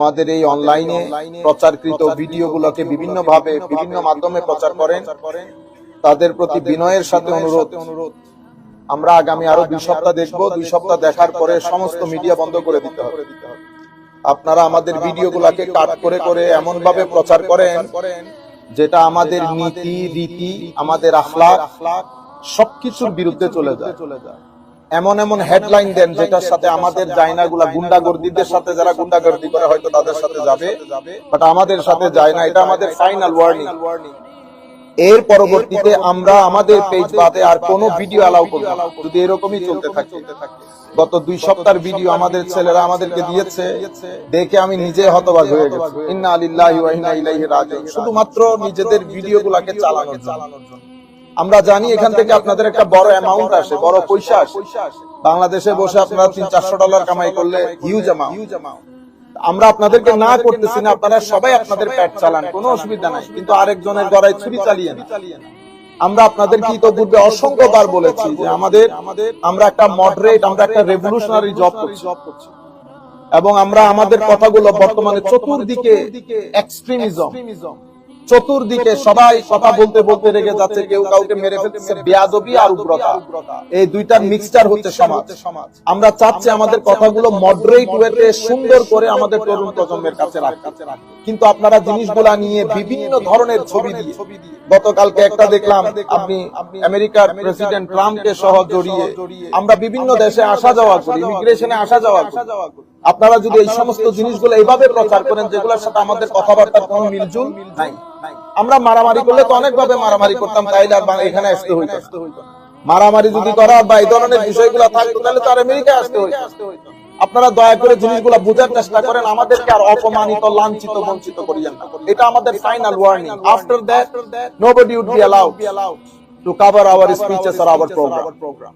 আমাদের এই অনলাইনে প্রচারকৃত ভিডিওগুলোকে বিভিন্ন ভাবে বিভিন্ন মাধ্যমে প্রচার করেন। তাদের প্রতি বিনয়ের সাথে অনুরোধ। আমরা আগামী আরও দুই সপ্তাহ দেখব। দুই সপ্তাহ দেখার পরে সমস্ত মিডিয়া বন্ধ করে দিতে হবে। আপনারা আমাদের ভিডিওগুলোকে কাট করে করে এমন ভাবে প্রচার করেন, যেটা আমাদের নীতি, রীতি, আমাদের আখলাক সবকিছুর বিরুদ্ধে চলে যায় চলে যায়। এমন এমন হেডলাইন দেন যেটার সাথে আমাদের জায়নাগুলা গুন্ডাগর্দিদের সাথে যারা গুন্ডাগর্দি করে হয়তো তাদের সাথে যাবে বাট আমাদের সাথে যায় না। এটা আমাদের ফাইনাল ওয়ার্নিং এর পরবর্তীতে আমরা আমাদের পেজ বাদে আর কোনো ভিডিও অ্যালাউ করব না। যদি এরকমই চলতে থাকে, গত দুই সপ্তাহের ভিডিও আমাদের ছেলেরা আমাদেরকে দিয়েছে, দেখে আমি নিজে হতবাক হয়ে গেছি। ইন্না আলিল্লাহি ওয়া ইন্না ইলাইহি রাজিউন। শুধুমাত্র নিজেদের ভিডিওগুলোকে চালানোর জন্য। আমরা জানি এখান থেকে আপনাদের একটা বড় অ্যামাউন্ট আসে, বড় পয়সা আসে। বাংলাদেশে বসে আপনারা তিন চারশো ডলার কামাই করলে হিউজ আমরা আপনাদেরকে না করতেছি না, আপনারা সবাই আপনাদের পেট চালান, কোনো অসুবিধা নাই। কিন্তু আরেকজনের গড়ায় ছুরি চালিয়ে না। আমরা আপনাদেরকে ইতোপূর্বে অসংখ্যবার বলেছি যে আমাদের, আমরা একটা মডারেট আমরা একটা রেভলিউশনারি জব করছি। এবং আমরা আমাদের কথাগুলো বর্তমানে চতুর্দিকে এক্সট্রিমিজম চতুর্দিকে সবাই কথা বলতে বলতে রেগে যাচ্ছে কেউ কাউকে মেরে ফেলতেছে বেয়াদবি আর উগ্রতা। এই দুইটার মিক্সচার হচ্ছে সমাজ। আমরা চাচ্ছি আমাদের কথাগুলো মডারেট ওয়েতে সুন্দর করে আমাদের তরুণ প্রজন্মের কাছে রাখতে। কিন্তু আপনারা জিনিসগুলা নিয়ে বিভিন্ন ধরনের ছবি দিয়ে। গতকালকে একটা দেখলাম আপনি আমেরিকার প্রেসিডেন্ট ট্রাম্পকে সহ জড়িয়ে। আমরা বিভিন্ন দেশে আসা যাওয়া করি ইমিগ্রেশনে আসা যাওয়া করি। আপনারা যদি এই সমস্ত জিনিসগুলো এইভাবে প্রচার করেন, যেগুলোর সাথে আমাদের কথাবার্তার কোনো মিলজুল নাই। আমরা মারামারি করলে তো অনেক ভাবে মারামারি করতাম, তাইলে আর এখানে আসতে হইতো মারামারি যদি করা বা এই ধরনের বিষয়গুলো থাকতো, তাহলে তো আর আমেরিকায় আসতে হইতো আপনারা দয়া করে জিনিসগুলো বোঝার চেষ্টা করেন, আমাদেরকে আর অপমানিত, লাঞ্ছিত, বঞ্চিত করিয়েন না। এটা আমাদের final warning after that nobody would be allowed to cover our speeches or our program